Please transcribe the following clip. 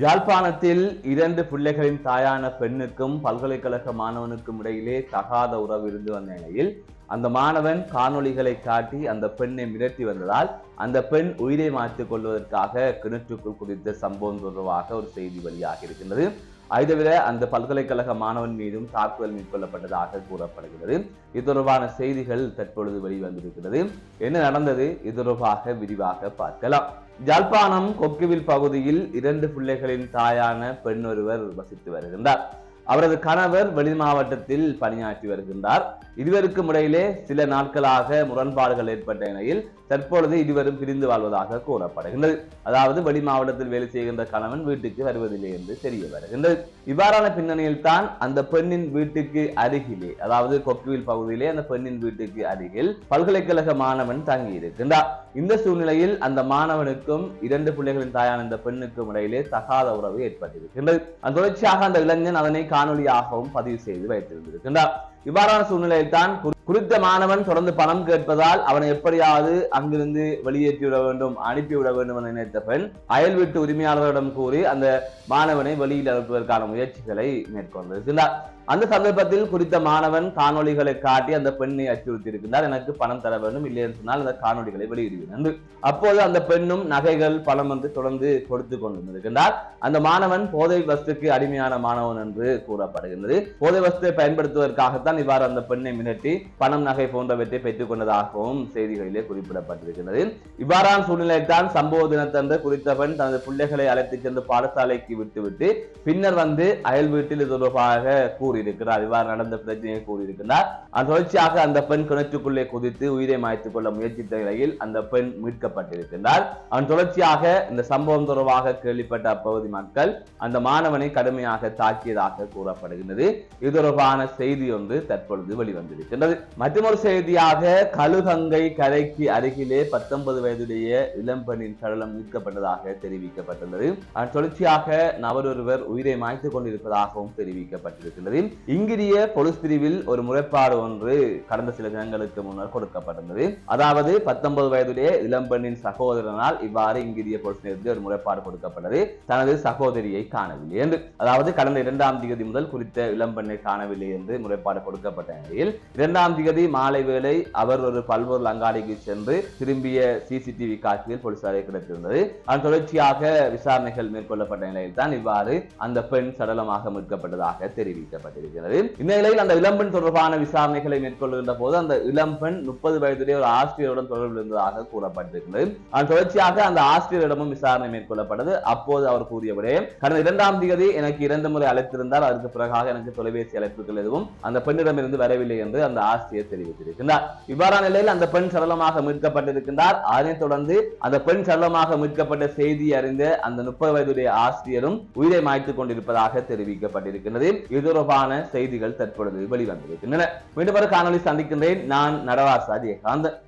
யாழ்ப்பாணத்தில் இரண்டு பிள்ளைகளின் தாயான பெண்ணுக்கும் பல்கலைக்கழக மாணவனுக்கும் இடையிலே தகாத உறவு இருந்து வந்த நிலையில் அந்த மாணவன் காணொளிகளை காட்டி அந்த பெண்ணை மிரட்டி வந்ததால் அந்த பெண் உயிரை மாற்றிக் கொள்வதற்காக கிணற்றுக்குள் குதித்த சம்பவம் தொடர்பாக ஒரு செய்தி வெளியாக இருக்கின்றது அதை தவிர அந்த பல்கலைக்கழக மாணவன் மீதும் தாக்குதல் மேற்கொள்ளப்பட்டதாக கூறப்படுகிறது. இது தொடர்பான செய்திகள் தற்பொழுது வெளிவந்திருக்கிறது. என்ன நடந்தது? இது தொடர்பாக விரிவாக பார்க்கலாம். ஜாழ்ப்பாணம் கொக்குவில் பகுதியில் இரண்டு பிள்ளைகளின் தாயான பெண் ஒருவர் வசித்து வருகின்றார். அவரது கணவர் வெளி மாவட்டத்தில் பணியாற்றி வருகின்றார். இருவருக்கும் இடையிலே சில நாட்களாக முரண்பாடுகள் ஏற்பட்ட நிலையில் தற்பொழுது இருவரும் பிரிந்து வாழ்வதாக கூறப்படுகின்றது. அதாவது வெளி மாவட்டத்தில் வேலை செய்கின்ற கணவன் வீட்டுக்கு வருவதில்லை என்று தெரிய வருகின்றது. இவ்வாறான பின்னணியில் தான் அந்த பெண்ணின் வீட்டுக்கு அருகிலே அதாவது கொக்குவில் பகுதியிலே அந்த பெண்ணின் வீட்டுக்கு அருகில் பல்கலைக்கழக மாணவன் தங்கி இருக்கின்றார். இந்த சூழ்நிலையில் அந்த மாணவனுக்கும் இரண்டு பிள்ளைகளின் தாயான இந்த பெண்ணுக்கும் இடையிலே தகாத உறவு ஏற்பட்டிருக்கின்றது. அந்த தொடர்ச்சியாக அந்த இளைஞன் அதனை காணொலியாகவும் பதிவு செய்து வைத்திருந்திருக்கின்றார். இவ்வாறான சூழ்நிலையில் தான் குறித்த மாணவன் தொடர்ந்து பணம் கேட்பதால் அவனை எப்படியாவது அங்கிருந்து வெளியேற்றி விட வேண்டும் அனுப்பிவிட வேண்டும் என நினைத்த பெண் அயல் வீட்டு உரிமையாளர்களிடம் கூறி அந்த மாணவனை வெளியில் அனுப்புவதற்கான முயற்சிகளை மேற்கொண்டிருக்கிறார் அந்த சந்தர்ப்பத்தில் குறித்த மாணவன் காணொளிகளை காட்டி அந்த பெண்ணை அச்சுறுத்தி இருக்கின்றார் எனக்கு பணம் தர வேண்டும் இல்லை என்று சொன்னால் அந்த காணொளிகளை வெளியிடுவேன். என்று அப்போது அந்த பெண்ணும் நகைகள் பணம் வந்து தொடர்ந்து கொடுத்து கொண்டிருக்கின்றார். அந்த மாணவன் போதை வஸ்துக்கு அடிமையான மாணவன் என்று கூறப்படுகின்றது. போதை வஸ்துவை பயன்படுத்துவதற்காகத்தான் இவ்வாறு அந்த பெண்ணை மிரட்டி பணம் நகை போன்றவற்றை பெற்றுக் கொண்டதாகவும் செய்திகளிலே குறிப்பிடப்பட்டிருக்கிறது இவ்வாறான சூழ்நிலைத்தான் சம்பவ தினத்தன்று குறித்த பெண் தனது பிள்ளைகளை அழைத்துச் சென்று பாடசாலைக்கு விட்டுவிட்டு பின்னர் வந்து அயல் வீட்டில் இது தொடர்பாக கூறியிருக்கிறார் இவ்வாறு நடந்த பிரச்சனையை கூறியிருக்கிறார் அந்த தொடர்ச்சியாக அந்த பெண் கிணற்றுக்குள்ளே குதித்து உயிரை மாய்த்துக் கொள்ள முயற்சித்த நிலையில் அந்த பெண் மீட்கப்பட்டிருக்கிறார். அவன் தொடர்ச்சியாக இந்த சம்பவம் தொடர்பாக கேள்விப்பட்ட அப்பகுதி மக்கள் அந்த மாணவனை கடுமையாக தாக்கியதாக கூறப்படுகின்றது. இது தொடர்பான செய்தி ஒன்று தற்பொழுது வெளிவந்திருக்கின்றது. மற்றொரு செய்தியாக கழுகங்கை கரைக்கு அருகிலே பத்தொன்பது வயதுடைய இளம்பெண்ணின் சடலம் மீட்கப்பட்டதாக தெரிவிக்கப்பட்டுள்ளது. அதன் தொடர்ச்சியாக நபர் ஒருவர் உயிரை மாய்த்துக் கொண்டிருப்பதாகவும் தெரிவிக்கப்பட்டிருக்கிறது இங்கிரிய பொலிஸ் பிரிவில் ஒரு முறைப்பாடு ஒன்று கடந்த சில தினங்களுக்கு முன்னர் கொடுக்கப்பட்டிருந்தது. அதாவது பத்தொன்பது வயதுடைய இளம்பெண்ணின் சகோதரனால் இவ்வாறு இங்கிரிய பொலிஸ் நிலையத்தில் ஒரு முறைப்பாடு கொடுக்கப்பட்டது. தனது சகோதரியை காணவில்லை என்று. அதாவது கடந்த இரண்டாம் தேதி முதல் குறித்த இளம்பெண்ணை காணவில்லை என்று முறைப்பாடு கொடுக்கப்பட்ட நிலையில் இரண்டாம் தேதி மாலை வேளை அவர் ஒரு பல்பொருள் அங்காடிக்கு சென்று திரும்பிய சிசிடிவி காட்சியில் போலீசாரை கிடைத்திருந்தது. அதன் தொடர்ச்சியாக விசாரணைகள் மேற்கொள்ளப்பட்ட நிலையில் தான் இவ்வாறு அந்த பெண் சடலமாக மீட்கப்பட்டதாக தெரிவிக்கப்பட்டது. தெரிவிக்கப்பட்டிருக்கிறது இந்த நிலையில் அந்த இளம்பெண் தொடர்பான விசாரணைகளை மேற்கொள்கின்ற போது அந்த இளம்பெண் முப்பது வயதுடைய ஒரு ஆசிரியருடன் தொடர்பில் இருந்ததாக கூறப்பட்டிருக்கிறது. அதன் தொடர்ச்சியாக அந்த ஆசிரியரிடமும் விசாரணை மேற்கொள்ளப்பட்டது. அப்போது அவர் கூறியபடியே கடந்த இரண்டாம் தேதி எனக்கு இரண்டு முறை அழைத்திருந்தால் அதற்கு பிறகாக எனக்கு தொலைபேசி அழைப்புகள் எதுவும் அந்த பெண்ணிடமிருந்து வரவில்லை என்று அந்த ஆசிரியர் தெரிவித்திருக்கிறார் இவ்வாறான நிலையில் அந்த பெண் சடலமாக மீட்கப்பட்டிருக்கின்றார். அதனைத் தொடர்ந்து அந்த பெண் சடலமாக மீட்கப்பட்ட செய்தி அறிந்த அந்த முப்பது வயதுடைய ஆசிரியரும் உயிரை மாய்த்துக் கொண்டிருப்பதாக தெரிவிக்கப்பட்டிருக்கிறது இது தொடர்பான தொடர்பான செய்திகள் தற்பொழுது வெளிவந்திருக்கின்றன மீண்டும் ஒரு காணொலி சந்திக்கின்றேன். நான் நடராசா ஜெயகாந்தன்.